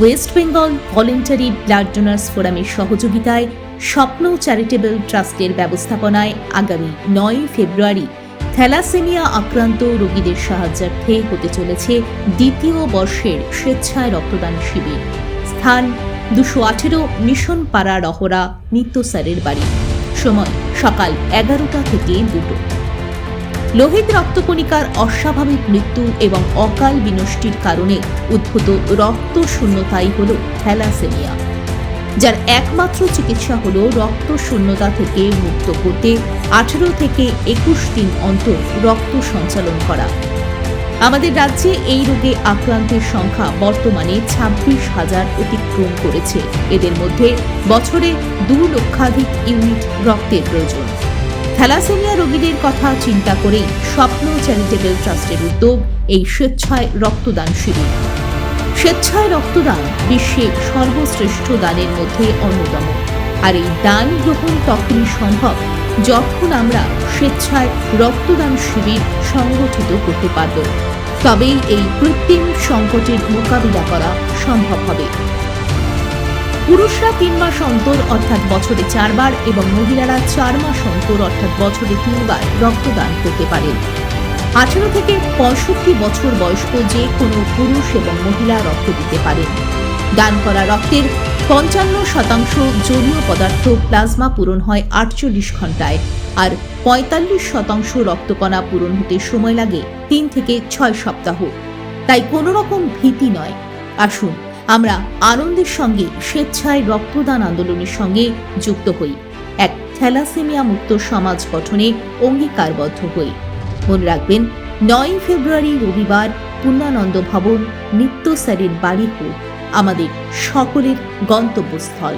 West Bengal voluntary blood donors ফোরামের সহযোগিতায় স্বপ্ন চ্যারিটেবল ট্রাস্টের ব্যবস্থাপনায় আগামী নয় ফেব্রুয়ারি থ্যালাসেমিয়া আক্রান্ত রোগীদের সাহায্যার্থে হতে চলেছে দ্বিতীয় বর্ষের স্বেচ্ছায় রক্তদান শিবির। স্থান দুশো আঠেরো মিশন পাড়া রহরা নিত্য স্যারের বাড়ি। সময় সকাল এগারোটা থেকে দুটো। লোহিত রক্তকণিকার অস্বাভাবিক মৃত্যু এবং অকাল বিনষ্টির কারণে উদ্ভূত রক্ত শূন্যতাই হল থ্যালাসেমিয়া, যার একমাত্র চিকিৎসা হল রক্ত শূন্যতা থেকে মুক্ত করতে আঠেরো থেকে একুশ দিন অন্তর রক্ত সঞ্চালন করা। আমাদের রাজ্যে এই রোগে আক্রান্তের সংখ্যা বর্তমানে ছাব্বিশ হাজার অতিক্রম করেছে। এদের মধ্যে বছরে দু লক্ষাধিক ইউনিট রক্তের প্রয়োজন। থ্যালাসেমিয়া রোগীদের কথা চিন্তা করেই স্বপ্ন চ্যারিটেবল ট্রাস্টের উদ্যোগ এই স্বেচ্ছায় রক্তদান শিবির। স্বেচ্ছায় রক্তদান বিশ্বে সর্বশ্রেষ্ঠ দানের মধ্যে অন্যতম। আর এই দান গ্রহণ তখনই সম্ভব যখন আমরা স্বেচ্ছায় রক্তদান শিবির সংগঠিত করতে পারব। তবেই এই কৃত্রিম সংকটের মোকাবিলা করা সম্ভব হবে। পুরুষরা তিন মাস অন্তর, অর্থাৎ বছরে চারবার, এবং মহিলারা চার মাস অন্তর, অর্থাৎ বছরে তিনবার রক্তদান করতে পারেন। আঠেরো থেকে পঁয়ষট্টি বছর বয়স্ক যে কোনো পুরুষ এবং মহিলা রক্ত দিতে পারেন। দান করা রক্তের পঞ্চান্ন শতাংশ জলীয় পদার্থ প্লাজমা পূরণ হয় আটচল্লিশ ঘন্টায় আর পঁয়তাল্লিশ শতাংশ রক্তকণা পূরণ হতে সময় লাগে তিন থেকে ছয় সপ্তাহ। তাই কোনো রকম ভীতি নয়। আসুন আমরা আনন্দের সঙ্গে, স্বেচ্ছায় রক্তদান আন্দোলনের সঙ্গে যুক্ত হই। এক থ্যালাসেমিয়া মুক্ত সমাজ গঠনে অঙ্গীকারবদ্ধ হই। মনে রাখবেন নয় ফেব্রুয়ারি রবিবার পূর্ণানন্দ ভবন, নিত্য স্যারের বাড়ি হোক, আমাদের সকলের গন্তব্যস্থল।